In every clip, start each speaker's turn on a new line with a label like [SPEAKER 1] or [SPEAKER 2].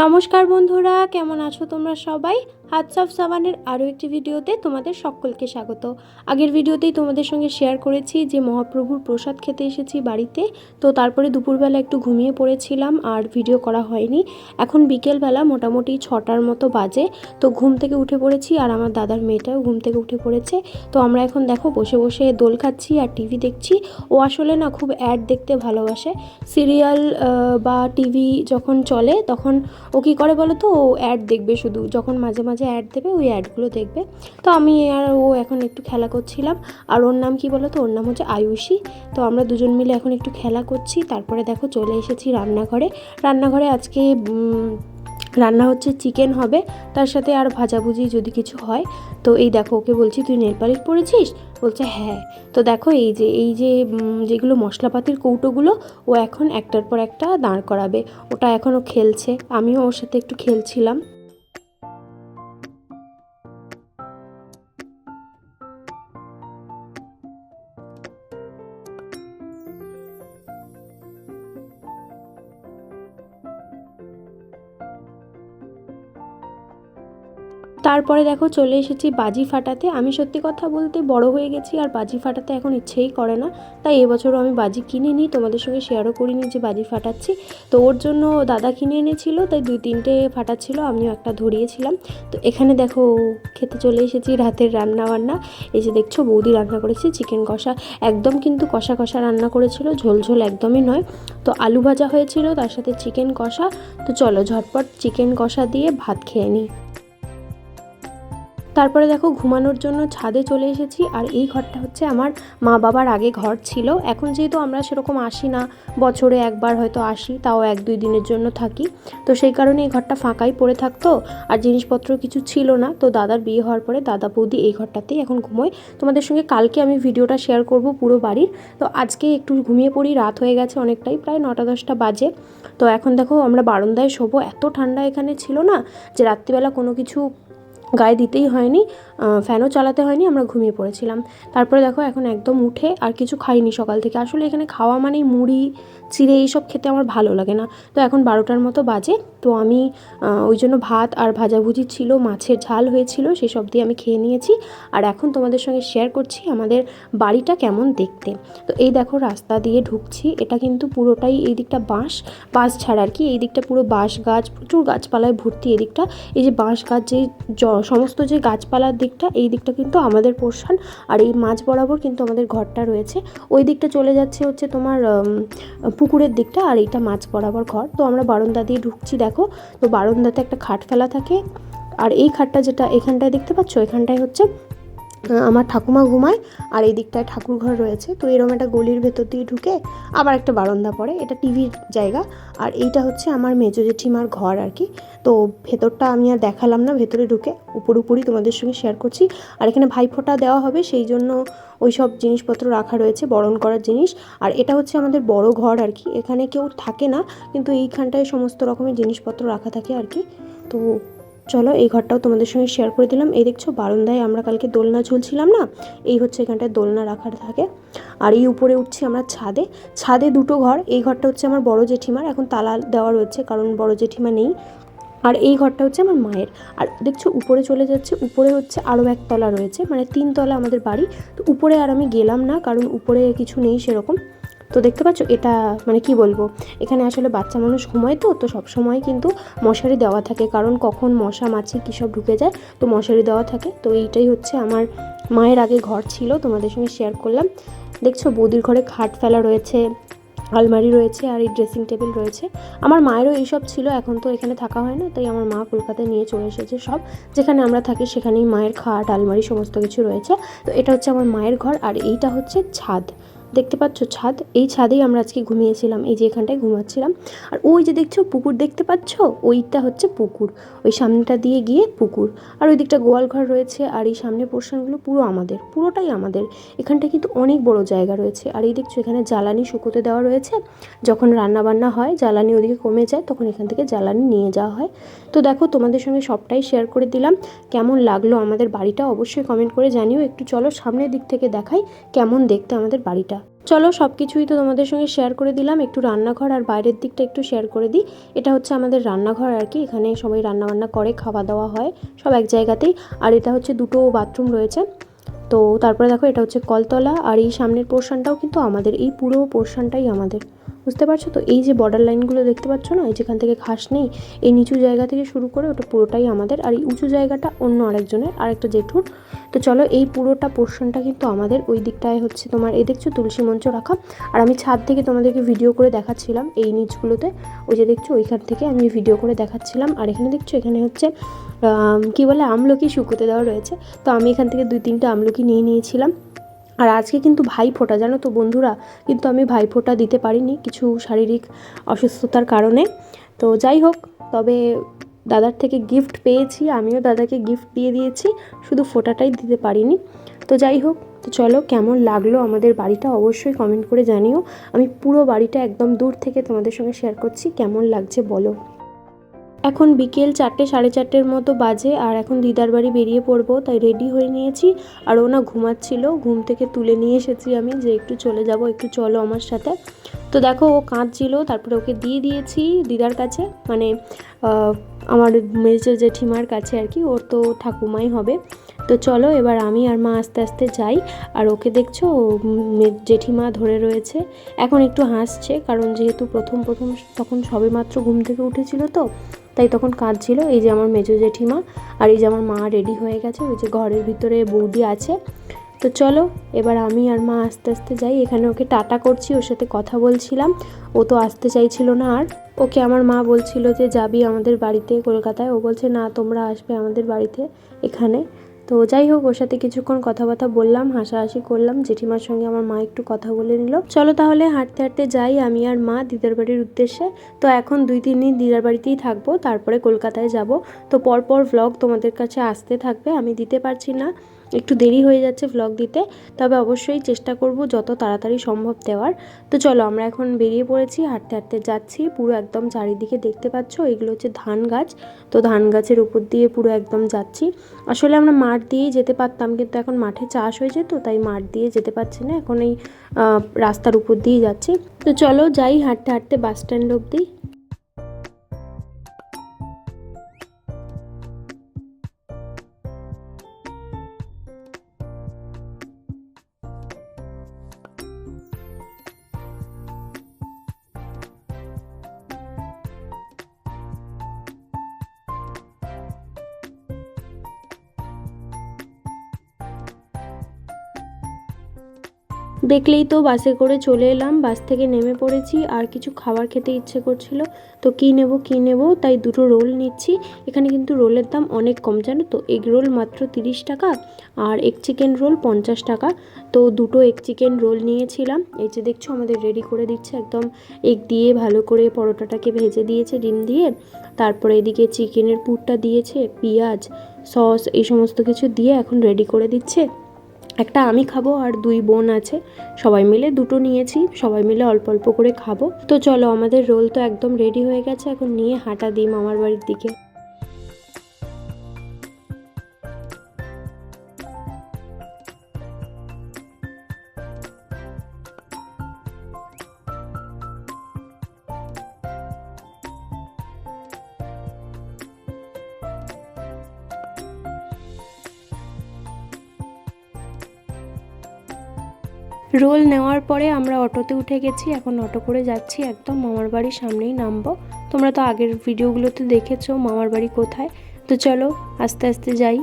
[SPEAKER 1] নমস্কার বন্ধুরা কেমন আছো তোমরা সবাই? হাতসাফ সাবানের আরও একটি ভিডিওতে তোমাদের সকলকে স্বাগত। আগের ভিডিওতেই তোমাদের সঙ্গে শেয়ার করেছি যে মহাপ্রভুর প্রসাদ খেতে এসেছি বাড়িতে। তো তারপরে দুপুরবেলা একটু ঘুমিয়ে পড়েছিলাম আর ভিডিও করা হয়নি। এখন বিকেলবেলা মোটামুটি ছটার মতো বাজে। তো ঘুম থেকে উঠে পড়েছি আর আমার দাদার মেয়েটাও ঘুম থেকে উঠে পড়েছে। তো আমরা এখন দেখো বসে বসে দোল খাচ্ছি আর টিভি দেখছি। ও আসলে না খুব অ্যাড দেখতে ভালোবাসে। সিরিয়াল বা টিভি যখন চলে তখন ও কী করে বলো তো ও অ্যাড দেখবে শুধু। যখন মাঝে মাঝে অ্যাড দেবে, ওই অ্যাডগুলো দেখবে। তো আমি আর ও এখন একটু খেলা করছিলাম। আর ওর নাম কি বলো তো ওর নাম হচ্ছে আয়ুষী। তো আমরা দুজন মিলে এখন একটু খেলা করছি। তারপরে দেখো চলে এসেছি রান্নাঘরে। রান্নাঘরে আজকে রান্না হচ্ছে চিকেন হবে। তার সাথে আর ভাজাভুজি যদি কিছু হয়, তো এই দেখো ওকে বলছি, তুই নেল পালিশ পরেছিস? বলছে হ্যাঁ। তো দেখো এই যে এই যে যেগুলো মশলাপাতির কৌটোগুলো, ও এখন একটার পর একটা দাঁড় করাবে। ওটা এখনও খেলছে। আমিও ওর সাথে একটু খেলছিলাম। তারপরে দেখো চলে এসেছি বাজি ফাটাতে। আমি সত্যি কথা বলতে বড় হয়ে গেছি আর বাজি ফাটাতে এখন ইচ্ছেই করে না। তাই এবছরও আমি বাজি কিনে নিই। তোমাদের সঙ্গে শেয়ারও করিনি যে বাজি ফাটাচ্ছি। তো ওর জন্য দাদা কিনে এনেছিল, তাই দুই তিনটে ফাটাচ্ছিল, আমিও একটা ধরিয়েছিলাম। তো এখানে দেখো খেতে চলে এসেছি রাতের রান্না বান্না এই যে দেখছ বৌদি রান্না করেছে চিকেন কষা। একদম কিন্তু কষা কষা রান্না করেছিল, ঝোল ঝোল একদমই নয়। তো আলু ভাজা হয়েছিল, তার সাথে চিকেন কষা। তো চলো ঝটপট চিকেন কষা দিয়ে ভাত খেয়ে নিই। তারপরে দেখো, ঘুমানোর জন্য ছাদে চলে এসেছি আর এই ঘরটা হচ্ছে আমার মা বাবার আগে ঘর ছিল। এখন যেহেতু আমরা সেরকম আসি না, বছরে একবার হয়তো আসি, তাও এক দুই দিনের জন্য থাকি। তো সেই কারণে এই ঘরটা ফাঁকাই পড়ে থাকতো আর জিনিসপত্র কিছু ছিল না। তো দাদার বিয়ে হওয়ার পরে দাদা বৌদি এই ঘরটাতেই এখন ঘুমোয়। তোমাদের সঙ্গে কালকে আমি ভিডিওটা শেয়ার করব পুরো বাড়ির। তো আজকে একটু ঘুমিয়ে পড়ি, রাত হয়ে গেছে অনেকটাই, প্রায় নটা দশটা বাজে। তো এখন দেখো আমরা বারান্দায় শোবো। এত ঠান্ডা এখানে ছিল না যে রাত্রিবেলা কোনো কিছু গায়ে দিতেই হয়নি ফ্যানও চালাতে হয়নি, আমরা ঘুমিয়ে পড়েছিলাম। তারপরে দেখো এখন একদম উঠে আর কিছু খাইনি সকাল থেকে। আসলে এখানে খাওয়া মানেই মুড়ি, চিড়ে এইসব খেতে আমার ভালো লাগে না। তো এখন বারোটার মতো বাজে, তো আমি ওই জন্য ভাত আর ভাজাভুজি ছিল, মাছের ঝাল হয়েছিল, সেসব দিয়ে আমি খেয়ে নিয়েছি। আর এখন তোমাদের সঙ্গে শেয়ার করছি আমাদের বাড়িটা কেমন দেখতে। তো এই দেখো রাস্তা দিয়ে ঢুকছি, এটা কিন্তু পুরোটাই এই দিকটা বাঁশ বাঁশ ছাড়া আর কি। এই দিকটা পুরো বাঁশ গাছ, প্রচুর গাছপালায় ভর্তি এদিকটা। এই যে বাঁশ গাছ, যে সমস্ত যে গাছপালার দিকটা, এই দিকটা কিন্তু আমাদের পোর্শান আর এই মাঝ বরাবর কিন্তু আমাদের ঘরটা রয়েছে। ওই দিকটা চলে যাচ্ছে হচ্ছে তোমার পুকুরের দিকটা, আর এইটা মাছ বরাবর ঘর। তো আমরা বারান্দা দিয়ে ঢুকছি, দেখো। তো বারান্দাতে একটা খাট ফেলা থাকে। আর এই খাটটা যেটা এখানটায় দেখতে পাচ্ছ? এখানটায় হচ্ছে আমার ঠাকুমা ঘুমায় আর এই দিকটায় ঠাকুর ঘর রয়েছে। তো এরকম একটা গলির ভেতর দিয়ে ঢুকে আবার একটা বারান্দা পড়ে। এটা টিভির জায়গা। আর এইটা হচ্ছে আমার মেজো জেঠিমার ঘর আর কি। তো ভেতরটা আমি আর দেখালাম না, ভেতরে ঢুকে উপর উপরই তোমাদের সঙ্গে শেয়ার করছি। আর এখানে ভাইফোঁটা দেওয়া হবে, সেই জন্য ওই সব জিনিসপত্র রাখা রয়েছে, বরণ করার জিনিস। আর এটা হচ্ছে আমাদের বড় ঘর আর কি। এখানে কেউ থাকে না, কিন্তু এইখানটায় সমস্ত রকমের জিনিসপত্র রাখা থাকে আর কি। তো চলো এই ঘরটাও তোমাদের সঙ্গে শেয়ার করে দিলাম। এই দেখছ, বারান্দায় আমরা কালকে দোলনা ঝুলছিলাম না? এই হচ্ছে এখানটায় দোলনা রাখার থাকে। আর এই উপরে উঠছি আমরা ছাদে। ছাদে দুটো ঘর, এই ঘরটা হচ্ছে আমার বড় জেঠিমার, এখন তালা দেওয়া রয়েছে কারণ বড় জেঠিমা নেই। আর এই ঘরটা হচ্ছে আমার মায়ের। আর দেখছ, উপরে চলে যাচ্ছে, উপরে হচ্ছে আরও একতলা রয়েছে মানে তিন তলা আমাদের বাড়ি। তো উপরে আর আমি গেলাম না, কারণ উপরে কিছু নেই সেরকম। তো দেখতে পাচ্ছ এটা মানে কি বলব? এখানে আসলে বাচ্চা মানুষ ঘুমায় তো তো সব সময় কিন্তু মশারি দেওয়া থাকে। কারণ কখন মশা, মাছি কী সব ঢুকে যায়, তো মশারি দেওয়া থাকে। তো এইটাই হচ্ছে আমার মায়ের আগে ঘর ছিল, তোমাদের সঙ্গে শেয়ার করলাম। দেখছ, বৌদির ঘরে খাট ফেলা রয়েছে, আলমারি রয়েছে আর এই ড্রেসিং টেবিল রয়েছে। আমার মায়েরও এইসব ছিল, এখন তো এখানে থাকা হয় না, তাই আমার মা কলকাতায় নিয়ে চলে এসেছে সব। যেখানে আমরা থাকি সেখানেই মায়ের খাট, আলমারি সমস্ত কিছু রয়েছে। তো এটা হচ্ছে আমার মায়ের ঘর আর এইটা হচ্ছে ছাদ। দেখতে পাচ্ছ ছাদ? এই ছাদেই আমরা আজকে ঘুমিয়েছিলাম, এই যে এখানটায় ঘুমাচ্ছিলাম। আর ওই যে দেখছ পুকুর দেখতে পাচ্ছ? ওইটা হচ্ছে পুকুর, ওই সামনেটা দিয়ে গিয়ে পুকুর। আর ওই দিকটা গোয়াল ঘর রয়েছে, আর এই সামনের পোর্শনগুলো পুরো আমাদের, পুরোটাই আমাদের। এখানটা কিন্তু অনেক বড় জায়গা রয়েছে। আর এই দেখছ এখানে জ্বালানি শুকোতে দেওয়া রয়েছে। যখন রান্না বান্না হয়, জ্বালানি ওদিকে কমে যায়, তখন এখান থেকে জ্বালানি নিয়ে যাওয়া হয়। তো দেখো, তোমাদের সঙ্গে সবটাই শেয়ার করে দিলাম। কেমন লাগল আমাদের বাড়িটা অবশ্যই কমেন্ট করে জানিও। একটু চলো সামনের দিক থেকে দেখাই, কেমন দেখতে আমাদের বাড়িটা। চলো সব কিছুই তো তোমাদের সঙ্গে শেয়ার করে দিলাম। একটু রান্নাঘর আর বাইরের দিকটা একটু শেয়ার করে দিই। এটা হচ্ছে আমাদের রান্নাঘর আর কি। এখানে সবাই রান্নাবান্না করে, খাওয়া দাওয়া হয় সব এক জায়গাতেই। আর এটা হচ্ছে দুটো বাথরুম রয়েছে। তো তারপরে দেখো এটা হচ্ছে কলতলা। আর এই সামনের পোর্শনটাও কিন্তু আমাদের। এই পুরো পোর্শনটাই আমাদের। বুঝতে পারছ? তো এই যে বর্ডার লাইনগুলো দেখতে পাচ্ছ না, এই যেখান থেকে ঘাস নেই, এই নিচু জায়গা থেকে শুরু করে ওটা পুরোটাই আমাদের। আর এই উঁচু জায়গাটা অন্য আরেকজনের, আরেকটা জেঠুর। তো চলো, এই পুরোটা পোর্শনটা কিন্তু আমাদের। ওই দিকটায় হচ্ছে তোমার, এই দেখছ, তুলসী মঞ্চ রাখা। আর আমি ছাদ থেকে তোমাদেরকে ভিডিও করে দেখাচ্ছিলাম এই নিচগুলোতে। ওই যে দেখছ, ওইখান থেকে আমি ভিডিও করে দেখাচ্ছিলাম। আর এখানে দেখছ, এখানে হচ্ছে কি বলে, আমলকি শুকোতে দেওয়া রয়েছে। তো আমি এখান থেকে দুই তিনটে আমলকি নিয়ে নিয়েছিলাম। আর আজকে কিন্তু ভাই ফোঁটা জানো তো বন্ধুরা? কিন্তু আমি ভাই ফোঁটা দিতে পারিনি কিছু শারীরিক অসুস্থতার কারণে। তো যাই হোক, তবে দাদার থেকে গিফট পেয়েছি, আমিও দাদাকে গিফট দিয়ে দিয়েছি, শুধু ফোঁটাটাই দিতে পারিনি। তো যাই হোক, তো চলো কেমন লাগল আমাদের বাড়িটা অবশ্যই কমেন্ট করে জানিও। আমি পুরো বাড়িটা একদম দূর থেকে তোমাদের সঙ্গে শেয়ার করছি, কেমন লাগছে বলো। এখন বিকেল চারটে, সাড়ে চারটের মতো বাজে আর এখন দিদার বাড়ি বেরিয়ে পড়ব, তাই রেডি হয়ে নিয়েছি। আর ও না ঘুমাচ্ছিল, ঘুম থেকে তুলে নিয়ে এসেছি আমি যে একটু চলে যাব, একটু চলো আমার সাথে। তো দেখো ও কাঁদছিল, তারপরে ওকে দিয়ে দিয়েছি দিদার কাছে মানে আমার মেজো জেঠিমার কাছে আর কি, ওর তো ঠাকুমাই হবে। তো চলো এবার আমি আর মা আস্তে আস্তে যাই, আর ওকে দেখছ জেঠিমা ধরে রয়েছে। এখন একটু হাসছে, কারণ যেহেতু প্রথম প্রথম, তখন সবেমাত্র ঘুম থেকে উঠেছিল তো তাই তখন কাঁদছিল, এই যে আমার মেজো জেঠিমা আর এই যে আমার মা রেডি হয়ে গেছে, ওই যে ঘরের ভিতরে বৌদি আছে। তো চলো, এবার আমি আর মা আস্তে আস্তে যাই, এখানে ওকে টাটা করছি, ওর সাথে কথা বলছিলাম, ও তো আসতে চাইছিল না আর। ওকে আমার মা বলছিল যে, যাবি আমাদের বাড়িতে কলকাতায়? ও বলছে, না, তোমরা আসবে আমাদের বাড়িতে এখানে। তো যাই হোক, ওর সাথে কিছুক্ষণ কথাবার্তা বললাম, হাসাহাসি করলাম, জেঠিমার সঙ্গে আমার মা একটু কথা বলে নিল। চলো তাহলে হাঁটতে হাঁটতে যাই, আমি আর মা দিদার বাড়ির উদ্দেশ্যে। তো এখন দুই তিন দিন দিদার বাড়িতেই থাকব, তারপরে কলকাতায় যাব। তো পরপর ভ্লগ তোমাদের কাছে আসতে থাকবে, আমি দিতে পারছি না। একটু দেরি হয়ে যাচ্ছে ভ্লগ দিতে, তবে অবশ্যই চেষ্টা করব যত তাড়াতাড়ি সম্ভব দেওয়ার। তো চলো, আমরা এখন বেরিয়ে পড়েছি, হাঁটতে হাঁটতে যাচ্ছি, পুরো একদম চারিদিকে দেখতে পাচ্ছ, এগুলো হচ্ছে ধান গাছ। তো ধান গাছের উপর দিয়ে পুরো একদম যাচ্ছি। আসলে আমরা মাঠ দিয়েই যেতে পারতাম, কিন্তু এখন মাঠে চাষ হয়ে যেত তাই মাঠ দিয়ে যেতে পারছি না, এখন এই রাস্তার উপর দিয়েই যাচ্ছি। তো চলো, যাই হাঁটতে হাঁটতে বাস স্ট্যান্ড অবধি। দেখলেই তো বাসে করে চলে এলাম, বাস থেকে নেমে পড়েছি, আর কিছু খাবার খেতে ইচ্ছে করছিল। তো কী নেব কী নেব, তাই দুটো রোল নিচ্ছি। এখানে কিন্তু রোলের দাম অনেক কম, জানো তো? এগ রোল মাত্র তিরিশ টাকা, আর এগ চিকেন রোল পঞ্চাশ টাকা। তো দুটো এগ চিকেন রোল নিয়েছিলাম। এই যে দেখছ, আমাদের রেডি করে দিচ্ছে একদম এগ দিয়ে ভালো করে পরোটাটাকে ভেজে দিয়েছে ডিম দিয়ে। তারপরে এদিকে চিকেনের পুরটা দিয়েছে, পেঁয়াজ, সস, এই সমস্ত কিছু দিয়ে এখন রেডি করে দিচ্ছে। একটা আমি খাব আর দুই বোন আছে, সবাই মিলে দুটো নিয়েছি, সবাই মিলে অল্প অল্প করে খাব। তো চলো, আমাদের রোল তো একদম রেডি হয়ে গেছে, এখন নিয়ে হাঁটা দিই মামার বাড়ির দিকে। রোল নেওয়ার পরে আমরা অটোতে উঠে গেছি, এখন অটো করে যাচ্ছি, একদম মামার বাড়ির সামনেই নামবো। তোমরা তো আগের ভিডিওগুলোতে দেখেছ মামার বাড়ি কোথায়। তো চলো আস্তে আস্তে যাই।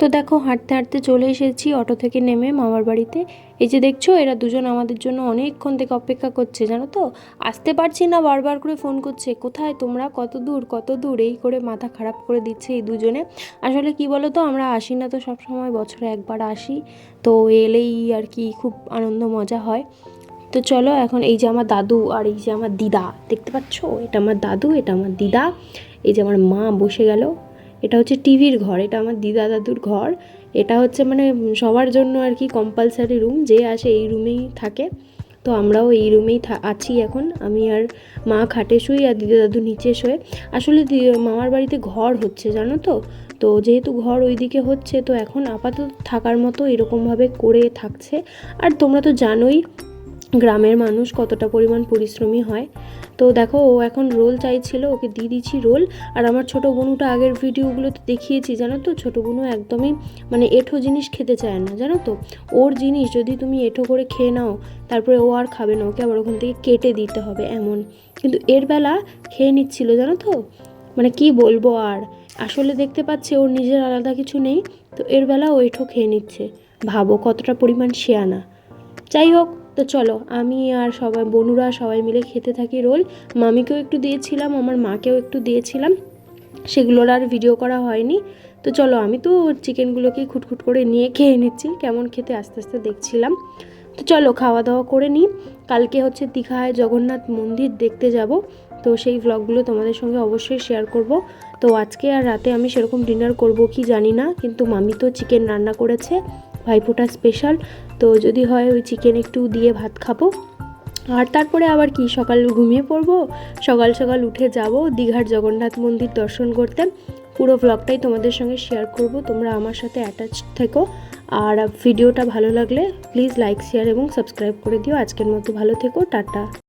[SPEAKER 1] তো দেখো, হাঁটতে হাঁটতে চলে এসেছি অটো থেকে নেমে মামার বাড়িতে। এই যে দেখছ, এরা দুজন আমাদের জন্য অনেকক্ষণ থেকে অপেক্ষা করছে, জানো তো? আসতে পারছি না, বারবার করে ফোন করছে, কোথায় তোমরা? কত দূর? কত দূর? এই করে মাথা খারাপ করে দিচ্ছে এই দুজনে। আসলে কি বলো তো আমরা আসি না তো সব সময় বছরে একবার আসি। তো এলেই আর কি খুব আনন্দ, মজা হয়। তো চলো, এখন এই যে আমার দাদু আর এই যে আমার দিদা, দেখতে পাচ্ছ? এটা আমার দাদু, এটা আমার দিদা। এই যে আমার মা বসে গেল। এটা হচ্ছে টিভির ঘর, এটা আমার দিদা দাদুর ঘর। এটা হচ্ছে মানে সবার জন্য আর কি কম্পালসারি রুম যে আসে এই রুমেই থাকে। তো আমরাও এই রুমেই আছি এখন। আমি আর মা খাটে শুই আর দিদা দাদু নিচে শোয়। আসলে মামার বাড়িতে ঘর হচ্ছে, জানো তো? তো যেহেতু ঘর ওইদিকে হচ্ছে, তো এখন আপাতত থাকার মতো এরকমভাবে করে থাকছে। আর তোমরা তো জানোই গ্রামের মানুষ কতটা পরিমাণ পরিশ্রমী হয়। তো দেখো, ও এখন রোল চাইছিল, ওকে দিয়ে দিচ্ছি রোল। আর আমার ছোটো বোনুটা আগের ভিডিওগুলোতে দেখিয়েছি, জানো তো? ছোটো বোনু একদমই মানে এঁঠো জিনিস খেতে চায় না, জানো তো? ওর জিনিস যদি তুমি এঁঠো করে খেয়ে নাও, তারপরে ও আর খাবে না, ওকে আবার ওখান থেকে কেটে দিতে হবে এমন। কিন্তু এর বেলা খেয়ে নিচ্ছিল, জানো তো? মানে কি বলব আর? আসলে দেখতে পাচ্ছে ওর নিজের আলাদা কিছু নেই। তো এর বেলা ও এঁঠো খেয়ে নিচ্ছে। ভাবো কতটা পরিমাণ শেয়ানা। যাই হোক তো চলো, আমি আর সবাই, বনুরা সবাই মিলে খেতে থাকি রোল। মামিকেও একটু দিয়েছিলাম, আমার মাকেও একটু দিয়েছিলাম। সেগুলোর আর ভিডিও করা হয়নি। তো চলো, আমি তো চিকেনগুলোকে খুটখুট করে নিয়ে খেয়ে নিচ্ছি, কেমন খেতে আস্তে আস্তে দেখছিলাম। তো চলো খাওয়া দাওয়া করে নিই। কালকে হচ্ছে দীঘায় জগন্নাথ মন্দির দেখতে যাব। তো সেই ভ্লগগুলো তোমাদের সঙ্গে অবশ্যই শেয়ার করব। তো আজকে আর রাতে আমি সেরকম ডিনার করব কি জানি না, কিন্তু মামি তো চিকেন রান্না করেছে। ভাইফোঁটা স্পেশাল তো যদি হয় ওই চিকেন একটু দিয়ে ভাত খাব। আর তারপরে আবার কি, সকাল ঘুমিয়ে পড়ব, সকাল সকাল উঠে যাব, দীঘার জগন্নাথ মন্দির দর্শন করতে। পুরো ব্লগটাই তোমাদের সঙ্গে শেয়ার করব, তোমরা আমার সাথে অ্যাটাচ থেকো। আর ভিডিওটা ভালো লাগলে প্লিজ লাইক শেয়ার এবং সাবস্ক্রাইব করে দিও। আজকের মতো ভালো থেকো, টাটা।